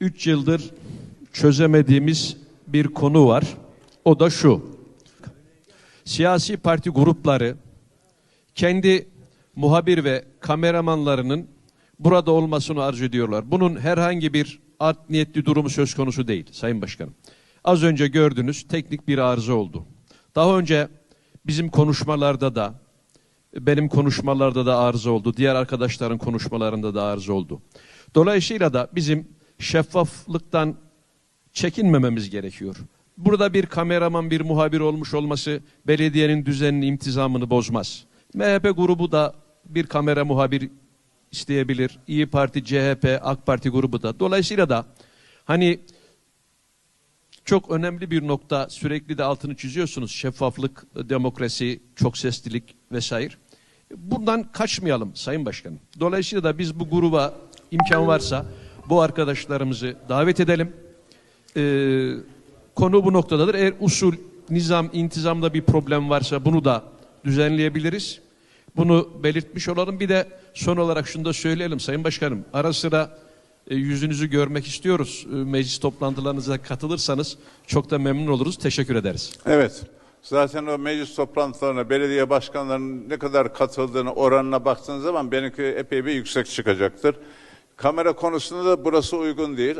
3 yıldır çözemediğimiz bir konu var. O da şu. Siyasi parti grupları kendi muhabir ve kameramanlarının burada olmasını arzu ediyorlar. Bunun herhangi bir art niyetli durumu söz konusu değil Sayın Başkanım. Az önce gördünüz teknik bir arıza oldu. Daha önce bizim konuşmalarda da benim konuşmalarda da arıza oldu. Diğer arkadaşların konuşmalarında da arıza oldu. Dolayısıyla da bizim şeffaflıktan çekinmememiz gerekiyor. Burada bir kameraman, bir muhabir olmuş olması belediyenin düzenini, imtizamını bozmaz. MHP grubu da bir kamera muhabir isteyebilir. İyi Parti, CHP, AK Parti grubu da. Dolayısıyla da hani çok önemli bir nokta sürekli de altını çiziyorsunuz. Şeffaflık, demokrasi, çok seslilik vesaire. Bundan kaçmayalım Sayın Başkanım. Dolayısıyla da biz bu gruba imkan varsa bu arkadaşlarımızı davet edelim. Ee, konu bu noktadadır. Eğer usul, nizam, intizamda bir problem varsa bunu da düzenleyebiliriz. Bunu belirtmiş olalım. Bir de son olarak şunu da söyleyelim Sayın Başkanım. Ara sıra e, yüzünüzü görmek istiyoruz. E, meclis toplantılarınıza katılırsanız çok da memnun oluruz. Teşekkür ederiz. Evet. Zaten o meclis toplantılarına belediye başkanlarının ne kadar katıldığını oranına baktığınız zaman benimki epey bir yüksek çıkacaktır. Kamera konusunda da burası uygun değil.